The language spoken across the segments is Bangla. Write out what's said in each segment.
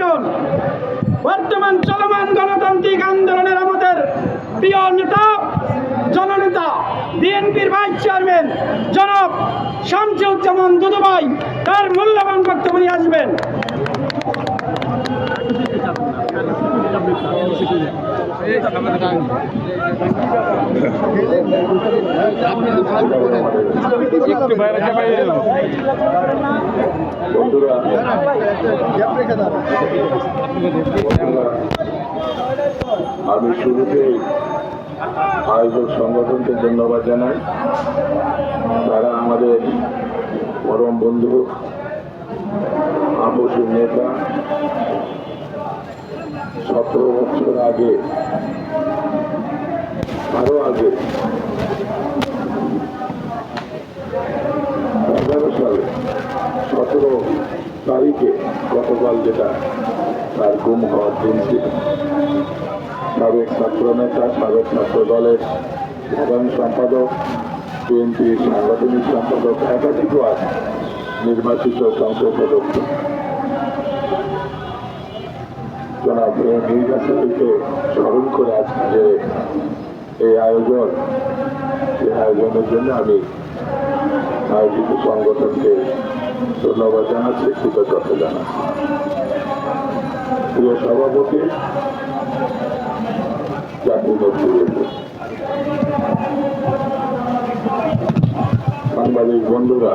প্রয়োজন বর্তমান চলমান গণতান্ত্রিক আন্দোলনের আমাদের প্রিয় নেতা, জননেতা, বিএনপির ভাইস চেয়ারম্যান জনক শামসুজ্জামান দুদুভাই, তার মূল্যবান বক্তব্য নিয়ে আসবেন বন্ধুরা আমি শুরুতেই আয়োজক সংগঠনকে ধন্যবাদ জানাই। তারা আমাদের পরম বন্ধু আপসের নেতা, সতেরো বছর আগে, আরও আগে সাবেক ছাত্র নেতা, সাবেক ছাত্র দলের সাধারণ সম্পাদক বিএনপির সাংগঠনিক সম্পাদক একাধিকবার নির্বাচিত সংসদ সদস্য। সাহেবকে স্মরণ করে আজকে যে এই আয়োজন এই আয়োজনের জন্য আমি আয়োজিত সংগঠনকে ধন্যবাদ জানাচ্ছি, কৃতজ্ঞতা জানাচ্ছি। প্রিয় সভাপতি। সাংবাদিক বন্ধুরা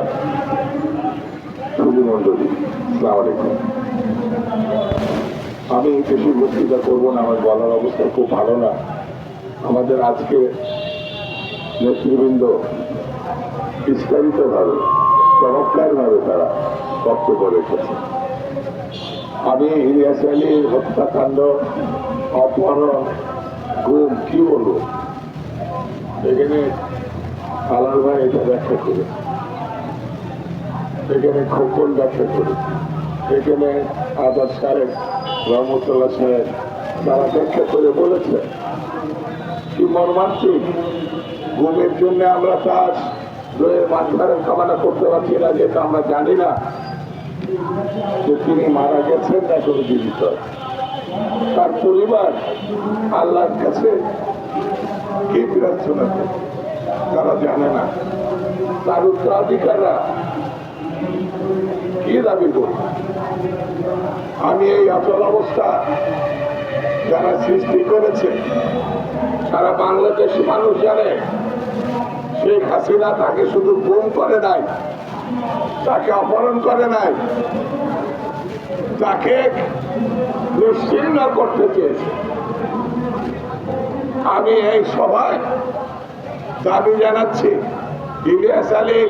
শুধু মন্ডলী সালাম আলাইকুম। আমি বেশি বক্তৃতা করব না, আমার বলার অবস্থা খুব ভালো না। আমাদের আজকে নেতৃবৃন্দ বিস্তারিতভাবে, চমৎকারভাবে তারা বক্তব্য রেখেছে আমি ইলিয়াস হত্যাকাণ্ড অপহরণ গুম, কি বলব? এখানে আলার ভাই এটা ব্যাখ্যা করে। এখানে খোকন ব্যাখ্যা করে। এখানে আজাদ সাহেব, রহমতুল্লাহ সাহেব, তারা ব্যাখ্যা করে বলেছে কি মর্মান্তিক। ঘুমের জন্য আমরা তার মাঝখানে কামনা করতে পারছি না যেটা আমরা জানি না যে তিনি মারা গেছেন না কোনো জীবিত। তার পরিবার আল্লাহর কাছে কি প্রার্থনা করে। তারা জানে না তার উত্তরাধিকাররা কি দাবি করবে। আমি এই অচল অবস্থা যারা সৃষ্টি করেছে, সারা বাংলাদেশ মানুষ জানে, শেখ হাসিনা তাকে শুধু গুম করে নাই তাকে অপহরণ করে নাই। তাকে নিশ্চিন্ন করতে চেয়েছে। আমি এই সভায় দাবি জানাচ্ছি, ইলিয়াস আলী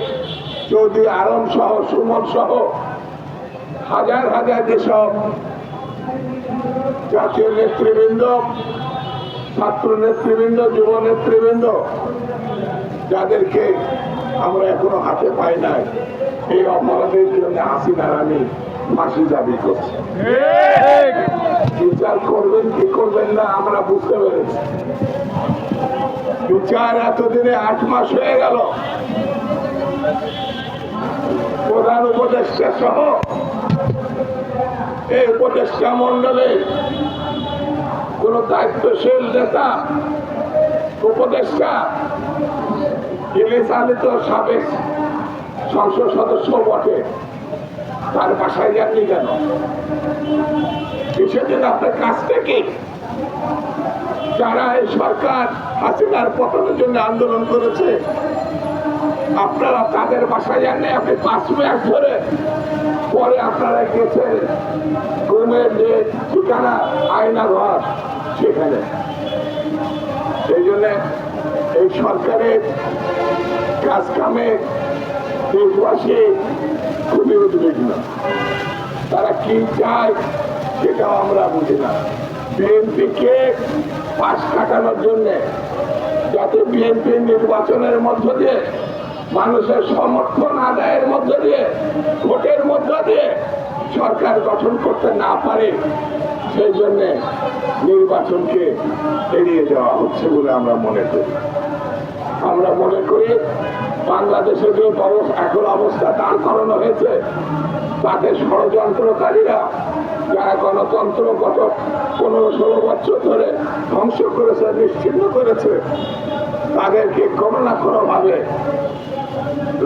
চৌধুরী আলম সহ, সুমন সহ, হাজার হাজার যেসব জাতীয় নেতৃবৃন্দ, ছাত্র নেতৃবৃন্দ, যুব নেতৃবৃন্দ, যাদেরকে আমরা এখনও হাতে পাই নাই। এই অপরাধের জন্য হাসিনার আমি ফাঁসি দাবি করছি। বিচার করবেন কি করবেন না আমরা বুঝতে পেরেছি। বিচার এতদিনে আট মাস হয়ে গেল। প্রধান উপদেষ্টা সহ এই উপদেষ্টা মন্ডলে কোন দায়িত্বশীল নেতা উপদেষ্টা ইলিশ আলী তো সাবেক সংসদ সদস্য বটে। তার বাসায় যাননি কেন? কিছুদিন আপনার কাজটা কি? যারা এই সরকার হাসিনার পতনের জন্য আন্দোলন করেছে, আপনারা তাদের বাসায় যাননি, আপনি পাঁচ মাস ধরে পরে আপনারা গেছেন ঘুমের যে ঠিকানা আয়না ঘর সেখানে। সেই জন্য এই সরকারের কাজ কামে দেশবাসী খুবই উদ্বিগ্ন তারা কি চায় সেটাও আমরা বুঝি না। বিএনপিকে পাশ কাটানোর জন্য যাতে বিএনপি নির্বাচনের মধ্য দিয়ে, মানুষের সমর্থন আদায়ের মধ্য দিয়ে, ভোটের মধ্য দিয়ে সরকার গঠন করতে না পারে, সেই জন্য নির্বাচনকে এড়িয়ে যাওয়া হচ্ছে বলে আমরা মনে করি। আমরা মনে করি বাংলাদেশের যে এখন অবস্থা দাঁড় করানো হয়েছে তাতে ষড়যন্ত্রকারীরা যারা গণতন্ত্র গত পনেরো ষোলো বছর ধরে ধ্বংস করেছে, নিশ্চিন্ন করেছে, তাদেরকে কোনো না কোনোভাবে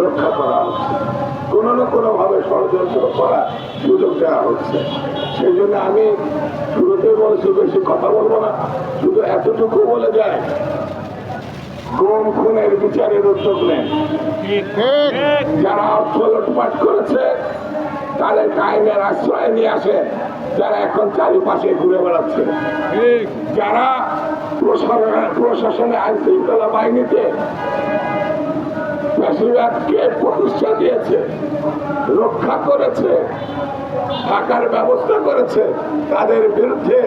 রক্ষা করা হচ্ছে। কোনো না কোনোভাবে ষড়যন্ত্র করার সুযোগ দেওয়া হচ্ছে। সেই জন্য আমি শুরুতে বলছি, বেশি কথা বলব না। শুধু এতটুকু বলে যায় গুম খুনের বিচারের উদ্যোগ নেন। যারা অর্থ লুটপাট করেছে তাদের আইনের আশ্রয় নিয়ে আসে যারা এখন চারিপাশে ঘুরে বেড়াচ্ছে। যারা প্রশাসনে- প্রশাসনে আইন শৃঙ্খলা বাহিনীতে বেশিরভাগকে প্রতিষ্ঠা দিয়েছে? রক্ষা করেছে? থাকার ব্যবস্থা করেছে? তাদের বিরুদ্ধে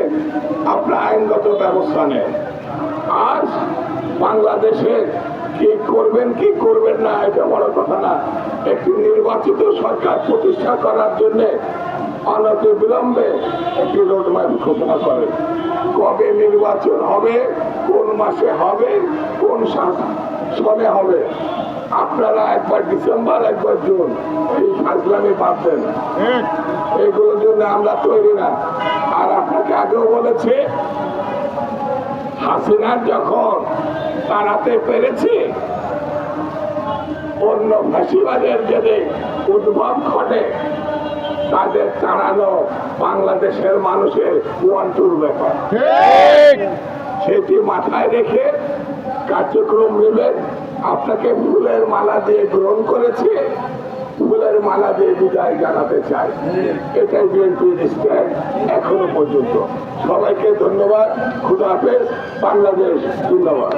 আপনার আইনগত ব্যবস্থা নেন আজ বাংলাদেশে কি করবেন কি করবেন না, এটা বড় কথা না। একটি নির্বাচিত সরকার প্রতিষ্ঠা করার জন্য অনতি বিলম্বে একটি রোডম্যাপ ঘোষণা করেন কবে নির্বাচন হবে, কোন মাসে হবে, কোন সনে হবে? আপনারা একবার ডিসেম্বর একবার জুন এই ফাজলামি পাচ্ছেন এগুলোর জন্য আমরা তৈরি না। আর আপনাকে আগেও বলেছি হাসিনার যখন তাড়াতে পেরেছি অন্য ফাঁসিবাদের যদি উদ্ভব ঘটে তাদের তাড়ানো বাংলাদেশের মানুষের ওয়ান টুর ব্যাপার। সেটি মাথায় রেখে কার্যক্রম নেবে আপনাকে ফুলের মালা দিয়ে গ্রহণ করেছে। ফুলের মালা দিয়ে বিদায় জানাতে চাই। এটাই বিএনপির স্ট্যান্ড এখনও পর্যন্ত। সবাইকে ধন্যবাদ। খুদা হাফেজ। বাংলাদেশ জিন্দাবাদ।